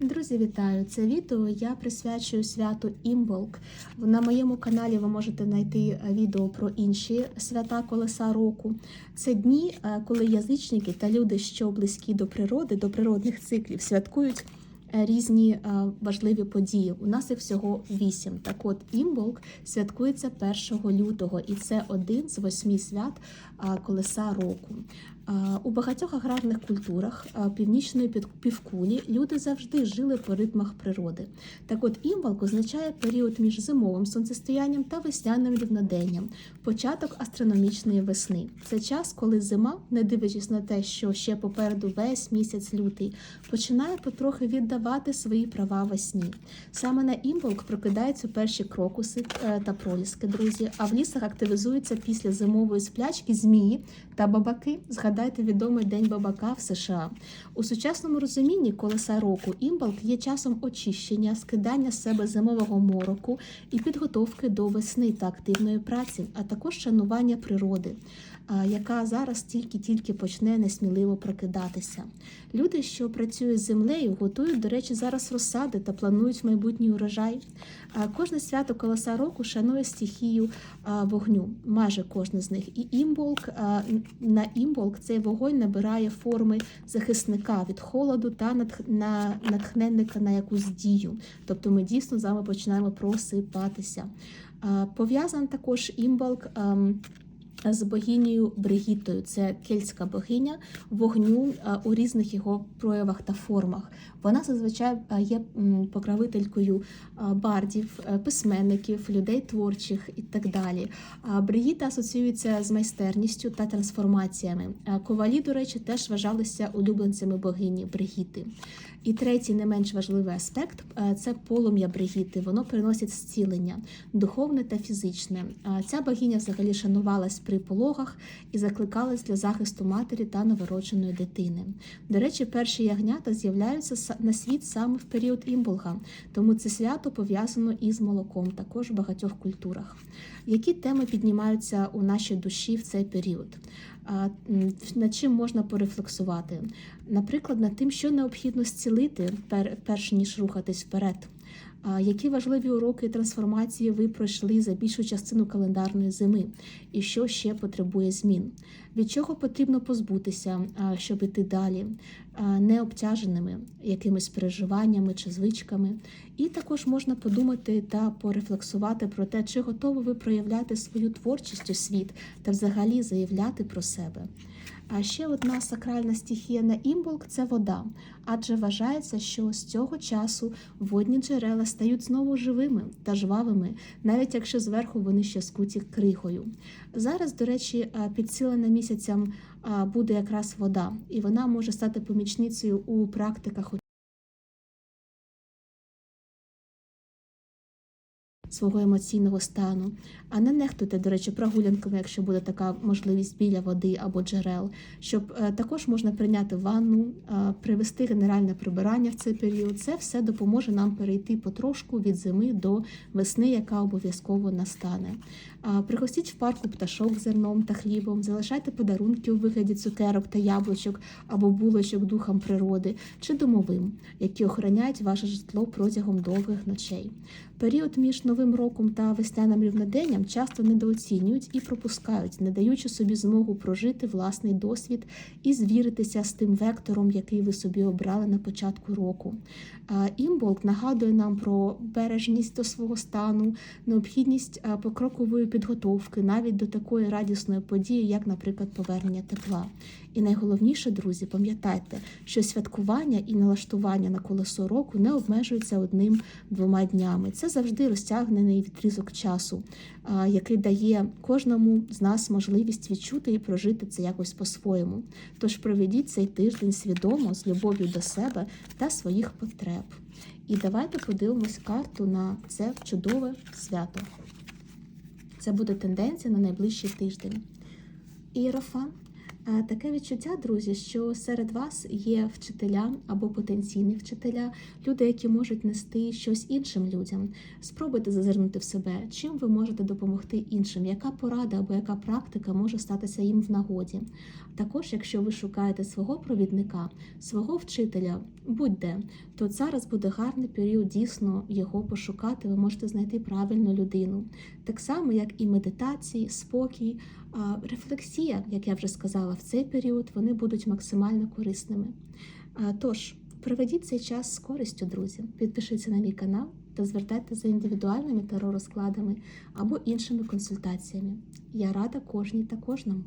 Друзі, вітаю! Це відео я присвячую святу Імболк. На моєму каналі ви можете знайти е, відео про інші свята колеса року. Це дні, е, коли язичники та люди, що близькі до природи, до природних циклів, святкують е, різні важливі події. У нас їх всього вісім. Так от Імболк святкується 1 лютого, і це один з восьми свят колеса року. У багатьох аграрних культурах північної півкулі люди завжди жили по ритмах природи. Так от імвалк означає період між зимовим сонцестоянням та весняним рівноденням, початок астрономічної весни. Це час, коли зима, не дивлячись на те, що ще попереду весь місяць лютий, починає потрохи віддавати свої права весні. Саме на імвалк прокидаються перші крокуси е, та проліски, друзі. А в лісах активізуються після зимової сплячки змії та бабаки. Згадайте відомий день бабака в США. У сучасному розумінні колеса року імбалк є часом очищення, скидання з себе зимового мороку і підготовки до весни та активної праці, а також шанування природи, яка зараз тільки-тільки почне несміливо прокидатися. Люди, що працюють з землею, готують, до речі, зараз розсади та планують майбутній урожай. Кожне свято колоса року шанує стихію вогню, майже кожне з них. І імболк на імболк цей вогонь набирає форми захисника від холоду та натхненника на якусь дію. Тобто ми дійсно з вами починаємо просипатися. Пов'язан також імболк. З богинею Бригітою. Це кельтська богиня вогню у різних його проявах та формах. Вона зазвичай є м, покровителькою бардів, е, письменників, людей творчих і так далі. Бригіта асоціюється з майстерністю та трансформаціями. Ковалі, до речі, теж вважалися улюбленцями богині Бригіти. І третій, не менш важливий аспект е, це полум'я Бригіти. Воно приносить зцілення, духовне та фізичне. Ця богиня взагалі шанувалась при пологах і закликалась для захисту матері та новородженої дитини. До речі, перші ягнята з'являються на світ саме в період імболга, тому це свято пов'язано із молоком, також в багатьох культурах. Які теми піднімаються у нашій душі в цей період? Над чим можна порефлексувати? Наприклад, над тим, що необхідно зцілити, пер- перш ніж рухатись вперед. Які важливі уроки трансформації ви пройшли за більшу частину календарної зими, і що ще потребує змін? Від чого потрібно позбутися, щоб іти далі, не обтяженими якимись переживаннями чи звичками? І також можна подумати та порефлексувати про те, чи готові ви проявляти свою творчість у світ та взагалі заявляти про себе. А ще одна сакральна стихія на імболк це вода, адже вважається, що з цього часу водні джерела стають знову живими та жвавими, навіть якщо зверху вони ще скуті крихою. Зараз, до речі, а, підсилена місяцям буде якраз вода, і вона може стати помічницею у практиках свого емоційного стану. А не нехтуйте, до речі, прогулянками, якщо буде така можливість біля води або джерел, щоб е, також можна прийняти ванну, е, привести генеральне прибирання в цей період. Це все допоможе нам перейти потрошку від зими до весни, яка обов'язково настане. Пригостіть в парку пташок зерном та хлібом, залишайте подарунки у вигляді цукерок та яблучок або булочок духам природи чи домовим, які охороняють ваше житло протягом довгих ночей. Період між новим роком та весняним рівноденням часто недооцінюють і пропускають, не даючи собі змогу прожити власний досвід і звіритися з тим вектором, який ви собі обрали на початку року. Імболк нагадує нам про бережність до свого стану, необхідність покрокової підготовки навіть до такої радісної події, як, наприклад, повернення тепла. І найголовніше, друзі, пам'ятайте, що святкування і налаштування на колесо року не обмежуються одним-двома днями. Це завжди розтягнений відрізок часу, який дає кожному з нас можливість відчути і прожити це якось по-своєму. Тож проведіть цей тиждень свідомо з любов'ю до себе та своїх потреб. І давайте подивимось карту на це чудове свято. Це буде тенденція на найближчий тиждень. Іерофан. Е, Таке відчуття, друзі, що серед вас є вчителя або потенційні вчителя, люди, які можуть нести щось іншим людям. Спробуйте зазирнути в себе, чим ви можете допомогти іншим, яка порада або яка практика може статися їм в нагоді. Також, якщо ви шукаєте свого провідника, свого вчителя, будь-де, то зараз буде гарний період дійсно його пошукати. Ви можете знайти правильну людину. Так само, як і медитації, спокій, рефлексія, як я вже сказала, в цей період вони будуть максимально корисними. Тож, проведіть цей час з користю, друзі. Підпишіться на мій канал та звертайтеся за індивідуальними таро-розкладами або іншими консультаціями. Я рада кожній та кожному.